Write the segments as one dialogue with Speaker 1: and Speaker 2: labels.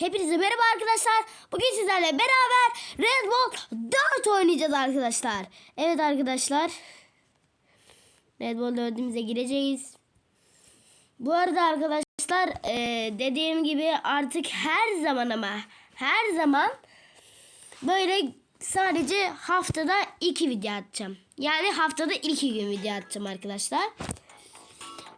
Speaker 1: Hepinize merhaba arkadaşlar. Bugün sizlerle beraber Red Bull 4 oynayacağız arkadaşlar. Evet arkadaşlar. Red Bull 4'ümüze gireceğiz. Bu arada arkadaşlar eee, dediğim gibi artık her zaman ama her zaman böyle sadece haftada 2 video atacağım. Yani haftada 2 gün video atacağım arkadaşlar.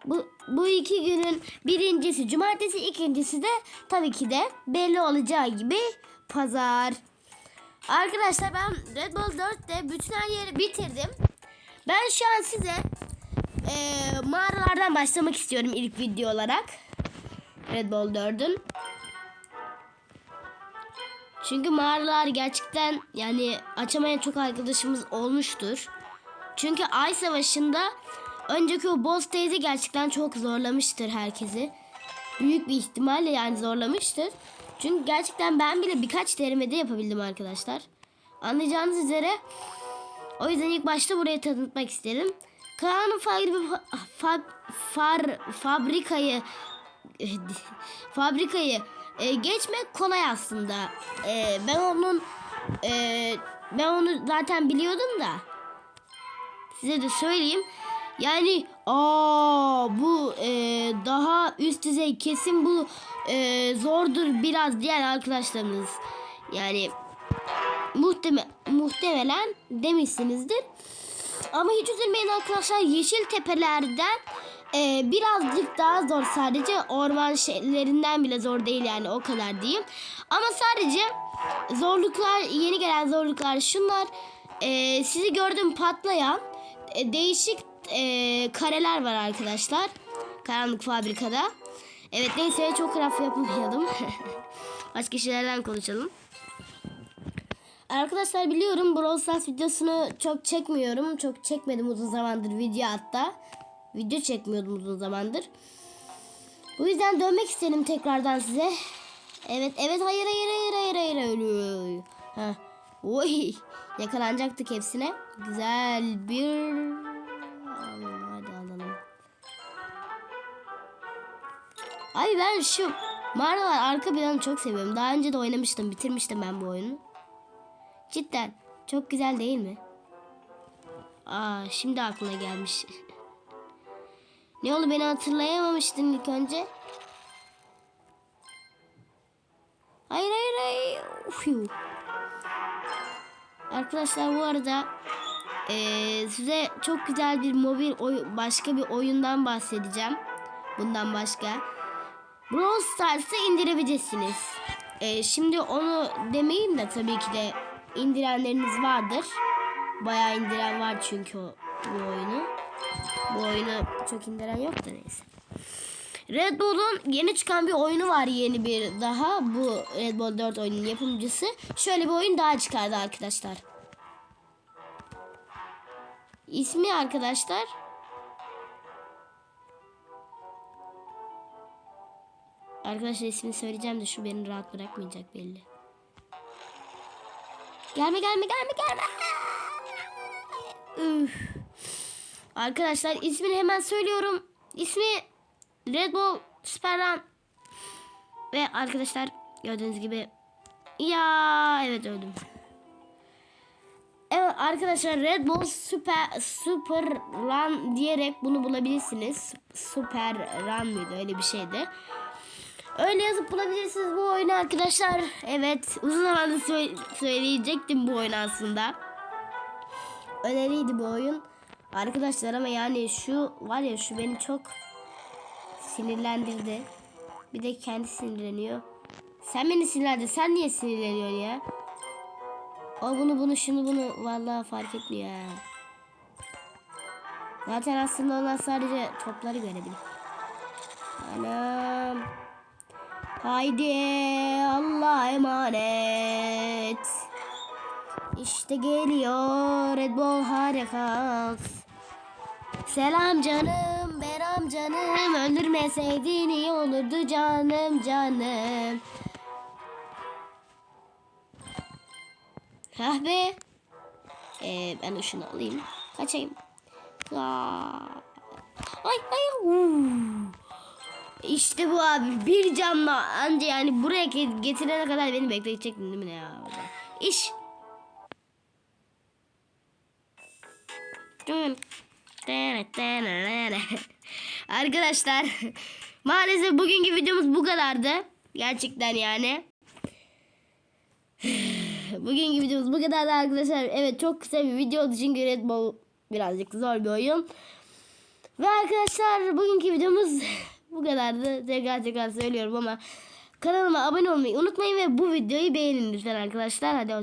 Speaker 1: Bu, bu iki günün birincisi cumartesi, ikincisi de tabii ki de belli olacağı gibi pazar. Arkadaşlar ben Red Bull 4'te bütün her yeri bitirdim. Ben şu an size eee, mağaralardan başlamak istiyorum ilk video olarak. Red Bull 4'ün. Çünkü mağaralar gerçekten yani açamayan çok arkadaşımız olmuştur. Çünkü Ay Savaşı'nda önceki o boss teyze gerçekten çok zorlamıştır herkesi. Büyük bir ihtimalle yani zorlamıştır. Çünkü gerçekten ben bile birkaç denemede yapabildim arkadaşlar. Anlayacağınız üzere o yüzden ilk başta burayı tanıtmak isterim. Kaan'ın fa- fa- far- fabrikayı fabrikayı e, geçmek kolay aslında. E, ben onun e, ben onu zaten biliyordum da size de söyleyeyim. Yani aa bu e, daha üst düzey kesin bu e, zordur biraz diyen arkadaşlarımız yani muhteme, muhtemelen demişsinizdir. Ama hiç üzülmeyin arkadaşlar yeşil tepelerden e, birazcık daha zor sadece orman şeylerinden bile zor değil yani o kadar diyeyim. Ama sadece zorluklar yeni gelen zorluklar şunlar e, sizi gördüm patlayan e, değişik e, kareler var arkadaşlar karanlık fabrikada. Evet neyse çok raf yapmayalım. Başka şeylerden konuşalım. Arkadaşlar biliyorum Brawl Stars videosunu çok çekmiyorum. Çok çekmedim uzun zamandır video hatta. Video çekmiyordum uzun zamandır. Bu yüzden dönmek istedim tekrardan size. Evet evet hayır hayır hayır hayır hayır hayır. Ha. Oy. Yakalanacaktık hepsine. Güzel bir Ay ben şu mağaralar arka planı çok seviyorum. Daha önce de oynamıştım, bitirmiştim ben bu oyunu. Cidden çok güzel değil mi? Aa şimdi aklına gelmiş. ne oldu beni hatırlayamamıştın ilk önce? Hayır hayır hayır. Uf. Arkadaşlar bu arada eee, size çok güzel bir mobil oy başka bir oyundan bahsedeceğim. Bundan başka. Brawl Stars'ı indirebilirsiniz. Eee, şimdi onu demeyeyim de tabii ki de indirenleriniz vardır. Bayağı indiren var çünkü o, bu oyunu. Bu oyunu çok indiren yok da neyse. Red Bull'un yeni çıkan bir oyunu var yeni bir daha. Bu Red Bull 4 oyunun yapımcısı. Şöyle bir oyun daha çıkardı arkadaşlar. İsmi arkadaşlar. Arkadaşlar ismini söyleyeceğim de şu beni rahat bırakmayacak belli. Gelme gelme gelme gelme. Üf. Arkadaşlar ismini hemen söylüyorum. İsmi Red Bull Super Run. Ve arkadaşlar gördüğünüz gibi ya evet öldüm. Evet arkadaşlar Red Bull Super Super Run diyerek bunu bulabilirsiniz. Super Run mıydı öyle bir şeydi. Öyle yazıp bulabilirsiniz bu oyunu arkadaşlar. Evet uzun zamandır sö- söyleyecektim bu oyunu aslında. Öneriydi bu oyun. Arkadaşlar ama yani şu var ya şu beni çok sinirlendirdi. Bir de kendi sinirleniyor. Sen beni sinirlendin. Sen niye sinirleniyorsun ya? O bunu bunu şunu bunu vallahi fark etmiyor ya. Zaten aslında onlar sadece topları görebilir. Anam. Haydi Allah'a emanet. İşte geliyor Red Bull harekat. Selam canım, Beram canım. Öldürmeseydin iyi olurdu canım, canım. Hah be. Ee, ben de şunu alayım. Kaçayım. Aa. Ay ay. Uu. İşte bu abi bir canla anca yani buraya ge- getirene kadar beni bekleyecektin değil mi ya? İş. Arkadaşlar maalesef bugünkü videomuz bu kadardı. Gerçekten yani. Bugünkü videomuz bu kadardı arkadaşlar. Evet çok kısa bir video olduğu için Great Ball birazcık zor bir oyun. Ve arkadaşlar bugünkü videomuz bu kadardı. Tekrar tekrar söylüyorum ama kanalıma abone olmayı unutmayın ve bu videoyu beğenin lütfen arkadaşlar. Hadi hoşçakalın.